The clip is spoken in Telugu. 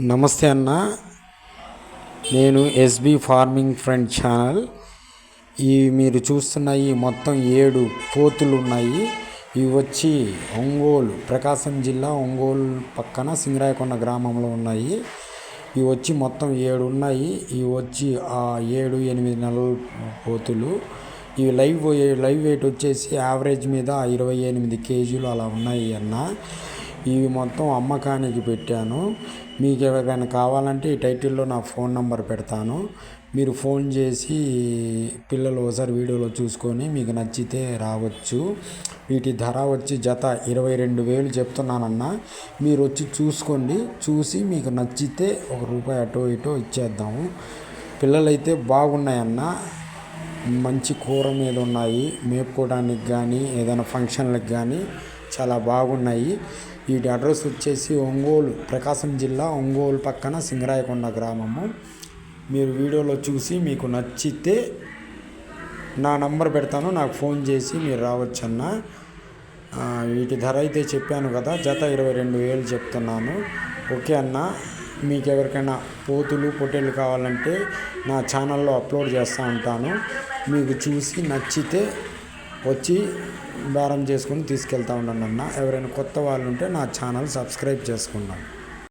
నమస్తే అన్న. నేను ఎస్బి ఫార్మింగ్ ఫ్రెండ్ ఛానల్. ఈ మీరు చూస్తున్న ఈ మొత్తం ఏడు పోతులు ఉన్నాయి. ఇవి వచ్చి ఒంగోలు ప్రకాశం జిల్లా ఒంగోలు పక్కన సింగరాయకొండ గ్రామంలో ఉన్నాయి. ఇవి వచ్చి మొత్తం ఏడు ఉన్నాయి. ఇవి వచ్చి ఆ ఏడు ఎనిమిది నెలల పోతులు. ఇవి లైవ్ లైవ్ వెయిట్ వచ్చేసి యావరేజ్ మీద ఇరవై ఎనిమిది కేజీలు అలా ఉన్నాయి అన్న. ఇవి మొత్తం అమ్మకానికి పెట్టాను. మీకు ఎవరికైనా కావాలంటే ఈ టైటిల్లో నా ఫోన్ నెంబర్ పెడతాను. మీరు ఫోన్ చేసి పిల్లలు ఒకసారి వీడియోలో చూసుకొని మీకు నచ్చితే రావచ్చు. వీటి ధర వచ్చి జత ఇరవై రెండు వేలు చెప్తున్నానన్న. మీరు వచ్చి చూసుకోండి. చూసి మీకు నచ్చితే ఒక రూపాయి అటో ఇటో ఇచ్చేద్దాము. పిల్లలైతే బాగున్నాయన్న. మంచి కూర మీద ఉన్నాయి. మేపుకోవడానికి కానీ ఏదైనా ఫంక్షన్లకు కానీ చాలా బాగున్నాయి. వీటి అడ్రస్ వచ్చేసి ఒంగోలు ప్రకాశం జిల్లా ఒంగోలు పక్కన సింగరాయకొండ గ్రామము. మీరు వీడియోలో చూసి మీకు నచ్చితే నా నంబర్ పెడతాను నాకు ఫోన్ చేసి మీరు రావచ్చన్న. వీటి ధర అయితే చెప్పాను కదా జత ఇరవై రెండు వేలు చెప్తున్నాను. ఓకే అన్న మీకు ఎవరికైనా పోతులు పొట్టేలు కావాలంటే నా ఛానల్లో అప్లోడ్ చేస్తూ ఉంటాను. మీకు చూసి నచ్చితే వచ్చి బేరం చేసుకుని తీసుకెళ్తా ఉన్నాను అన్న. ఎవరైనా కొత్త వాళ్ళు ఉంటే నా ఛానల్ సబ్స్క్రైబ్ చేసుకున్నాను